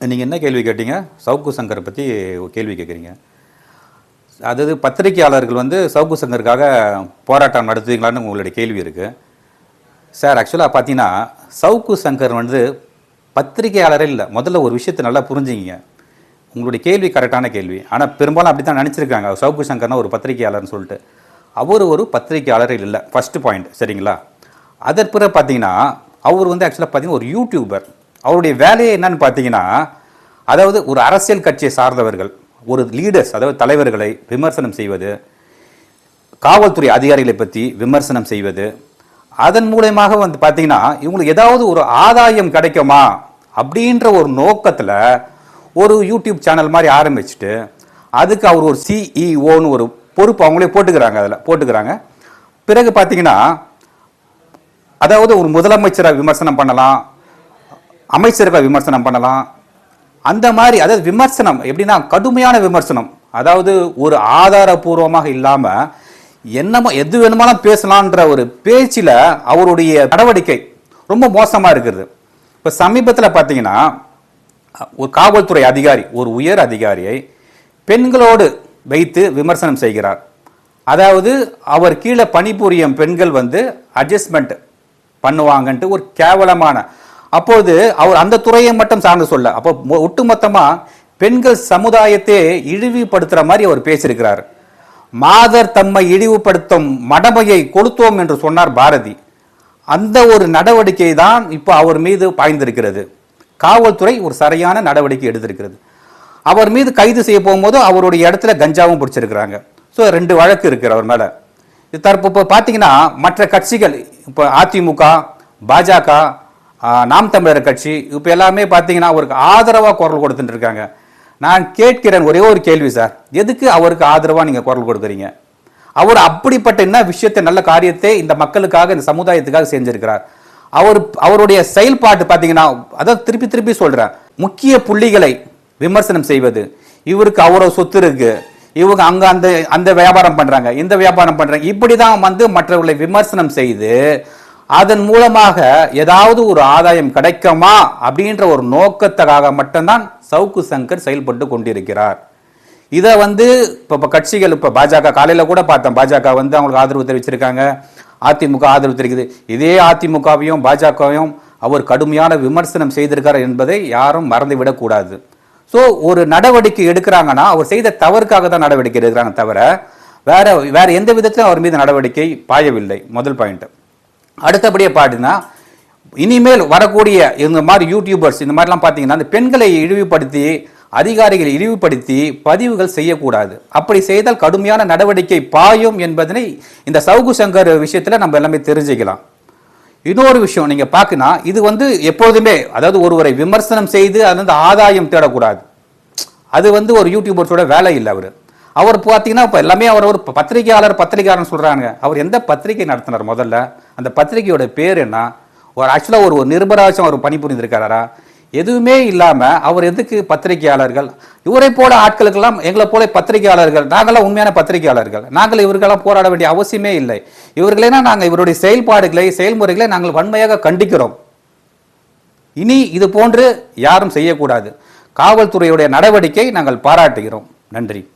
நீங்கள் என்ன கேள்வி கேட்டீங்க? சவுக்கு சங்கரை பற்றி கேள்வி கேட்குறீங்க அதாவது பத்திரிகையாளர்கள் வந்து சவுக்கு சங்கருக்காக போராட்டம் நடத்துவீங்களான்னு உங்களுடைய கேள்வி இருக்குது சார் ஆக்சுவலாக பார்த்தீங்கன்னா சவுக்கு சங்கர் வந்து பத்திரிகையாளரே இல்லை. முதல்ல ஒரு விஷயத்தை நல்லா புரிஞ்சுங்க உங்களுடைய கேள்வி கரெக்டான கேள்வி. ஆனால் பெரும்பாலும் அப்படி தான் நினச்சிருக்காங்க. சவுக்கு சங்கர்னா ஒரு பத்திரிகையாளர்னு சொல்லிட்டு. அவர் ஒரு பத்திரிகையாளர் இல்லை. ஃபஸ்ட்டு பாயிண்ட் சரிங்களா? அதற்கு பிறகு பார்த்தீங்கன்னா அவர் வந்து ஆக்சுவலாக பார்த்தீங்கன்னா ஒரு யூடியூபர் அவருடைய வேலையை என்னன்னு பார்த்தீங்கன்னா அதாவது ஒரு அரசியல் கட்சியை சார்ந்தவர்கள் ஒரு லீடர்ஸ் அதாவது தலைவர்களை விமர்சனம் செய்வது காவல்துறை அதிகாரிகளை பற்றி விமர்சனம் செய்வது அதன் மூலயமாக வந்து பார்த்தீங்கன்னா இவங்களுக்கு ஏதாவது ஒரு ஆதாயம் கிடைக்குமா அப்படின்ற ஒரு நோக்கத்தில் ஒரு யூடியூப் சேனல் மாதிரி ஆரம்பிச்சுட்டு அதுக்கு அவர் ஒரு சிஇஓன்னு ஒரு பொறுப்பு அவங்களே போட்டுக்கிறாங்க அதில் போட்டுக்கிறாங்க. பிறகு பார்த்தீங்கன்னா அதாவது ஒரு முதலமைச்சரை விமர்சனம் பண்ணலாம் அமைச்சர்களை விமர்சனம் பண்ணலாம். அந்த மாதிரி அதாவது விமர்சனம் எப்படின்னா கடுமையான விமர்சனம். அதாவது ஒரு ஆதாரபூர்வமாக இல்லாமல் என்னமோ எது வேணுமானாலும் பேசலான்ற ஒரு பேச்சில் அவருடைய நடவடிக்கை ரொம்ப மோசமாக இருக்கிறது இப்போ சமீபத்தில் பார்த்தீங்கன்னா ஒரு காவல்துறை அதிகாரி ஒரு உயர் அதிகாரியை பெண்களோடு வைத்து விமர்சனம் செய்கிறார். அதாவது அவர் கீழே பணிபுரியும் பெண்கள் வந்து அட்ஜஸ்ட்மெண்ட் பண்ணுவாங்கன்ட்டு ஒரு கேவலமான. அப்போது அவர் அந்த துறையை மட்டும் சார்ந்து சொல்ல. அப்போ ஒட்டுமொத்தமாக பெண்கள் சமுதாயத்தை இழிவுபடுத்துகிற மாதிரி அவர் பேசியிருக்கிறார். மாதர் தம்மை இழிவுபடுத்தும் மடமையை கொளுத்துவோம் என்று சொன்னார் பாரதி. அந்த ஒரு நடவடிக்கை தான் இப்போ அவர் மீது பாய்ந்திருக்கிறது. காவல்துறை ஒரு சரியான நடவடிக்கை எடுத்திருக்கிறது. அவர் மீது கைது செய்ய போகும்போது அவருடைய இடத்துல கஞ்சாவும் பிடிச்சிருக்கிறாங்க. ஸோ ரெண்டு வழக்கு இருக்கிற அவர் மேலே. தற்போ இப்போ பார்த்தீங்கன்னா மற்ற கட்சிகள் இப்போ அதிமுக பாஜக நாம் தமிழர் கட்சி இப்போ எல்லாமே பார்த்தீங்கன்னா அவருக்கு ஆதரவாக குரல் கொடுத்துட்டு இருக்காங்க. நான் கேட்கிறேன் ஒரே ஒரு கேள்வி சார். எதுக்கு அவருக்கு ஆதரவாக நீங்கள் குரல் கொடுக்குறீங்க? அவர் அப்படிப்பட்ட என்ன விஷயத்தை நல்ல காரியத்தை இந்த மக்களுக்காக இந்த சமுதாயத்துக்காக செஞ்சிருக்கிறார்? அவர் அவருடைய செயல்பாட்டு பார்த்தீங்கன்னா அதான் திருப்பி திருப்பி சொல்கிறேன் முக்கிய புள்ளிகளை விமர்சனம் செய்வது இவருக்கு அவ்வளோ சொத்து இருக்குது இவங்க அங்க அந்த அந்த வியாபாரம் பண்றாங்க இந்த வியாபாரம் பண்றாங்க. இப்படிதான் வந்து மற்றவர்களை விமர்சனம் செய்து அதன் மூலமாக ஏதாவது ஒரு ஆதாயம் கிடைக்குமா அப்படின்ற ஒரு நோக்கத்துக்காக மட்டும்தான் சவுக்கு சங்கர் செயல்பட்டு கொண்டிருக்கிறார். இதை வந்து இப்போ கட்சிகள் இப்போ பாஜக காலையில் கூட பார்த்தேன் பாஜக வந்து அவங்களுக்கு ஆதரவு தெரிவிச்சிருக்காங்க. அதிமுக ஆதரவு தெரிவிக்குது. இதே அதிமுகவையும் பாஜகவையும் அவர் கடுமையான விமர்சனம் செய்திருக்கார் என்பதை யாரும் மறந்துவிடக்கூடாது. ஸோ ஒரு நடவடிக்கை எடுக்கிறாங்கன்னா அவர் செய்த தவறுக்காக தான் நடவடிக்கை எடுக்கிறாங்க தவிர வேற வேற எந்த விதத்திலும் அவர் மீது நடவடிக்கை பாயவில்லை. முதல் பாயிண்ட் அடுத்தபடியே பாட்டுனா இனிமேல் வரக்கூடிய இந்த மாதிரி யூடியூபர்ஸ் இந்த மாதிரிலாம் பார்த்தீங்கன்னா அந்த பெண்களை இழிவுபடுத்தி அதிகாரிகளை இழிவுபடுத்தி பதிவுகள் செய்யக்கூடாது. அப்படி செய்தால் கடுமையான நடவடிக்கை பாயும் என்பதனை இந்த சவுகு சங்கர் விஷயத்தில் நம்ம எல்லாமே தெரிஞ்சுக்கலாம். இன்னொரு விஷயம் நீங்க பார்க்கனா இது வந்து எப்போதுமே அதாவது ஒருவரை விமர்சனம் செய்து அது வந்து ஆதாயம் தேடக்கூடாது. அது வந்து ஒரு யூடியூபர்ஸோட வேலை இல்லை அவர். அவர் பார்த்தீங்கன்னா இப்போ எல்லாமே அவர் ஒரு பத்திரிகையாளர் பத்திரிகையாளர்னு சொல்றாங்க. அவர் எந்த பத்திரிகை நடத்தினார் முதல்ல? அந்த பத்திரிகையோட பேர் என்ன? ஒரு ஆக்சுவலாக ஒரு ஒரு நிருபராச்சும் அவர் பணிபுரிந்திருக்காரா எதுவுமே இல்லாமல் அவர் எதுக்கு பத்திரிகையாளர்கள்? இவரை போல ஆட்களுக்கெல்லாம் எங்களை போல பத்திரிகையாளர்கள் நாங்களாம் உண்மையான பத்திரிகையாளர்கள். நாங்கள் இவர்களெல்லாம் போராட வேண்டிய அவசியமே இல்லை. இவர்களேனா நாங்கள் இவருடைய செயல்பாடுகளை செயல்முறைகளை நாங்கள் வன்மையாக கண்டிக்கிறோம். இனி இது போன்று யாரும் செய்யக்கூடாது. காவல்துறையுடைய நடவடிக்கை நாங்கள் பாராட்டுகிறோம். நன்றி.